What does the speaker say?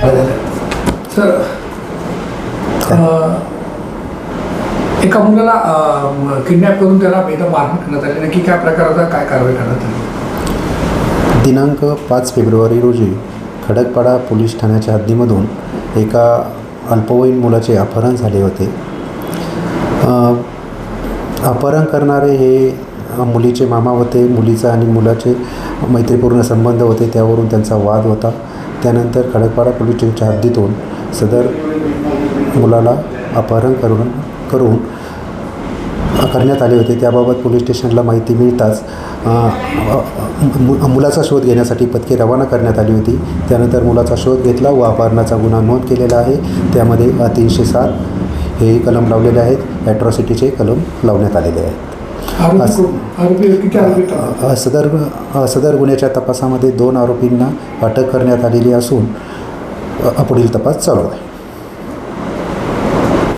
Sir एका मुलाला kidnap करून त्याला इथं मारहाण करण्यात आली. नक्की काय प्रकाराचा काय कारवाई करण्यात आली? दिनांक पाच फेब्रुवारी रोजी खडकपाडा पोलीस ठाण्याच्या हद्दीमधून एका अल्पवयीन मुलाचे अपहरण झाले होते. अपहरण करणारे हे मुलीचे मामा होते. मुलीचा आणि मुलाचे मैत्रीपूर्ण संबंध होते. त्यावरून त्यांचा वाद होता. त्यानंतर खडकपाडा पोलीस स्टेशनच्या हद्दीतून सदर मुलाला अपहरण करून करून करण्यात आले होते. त्याबाबत पोलीस स्टेशनला माहिती मिळताच मु- मुलाचा शोध घेण्यासाठी पथके रवाना करण्यात आली होती. त्यानंतर मुलाचा शोध घेतला व अपहरणाचा गुन्हा नोंद केलेला आहे. त्यामध्ये तीनशे सात हे कलम लावलेले आहेत. ॲट्रॉसिटीचे कलम लावण्यात आलेले आहेत. असं- सदर सदर गुन्ह्याच्या तपासामध्ये दोन आरोपींना अटक करण्यात आलेली असून पुढील तपास चालू आहे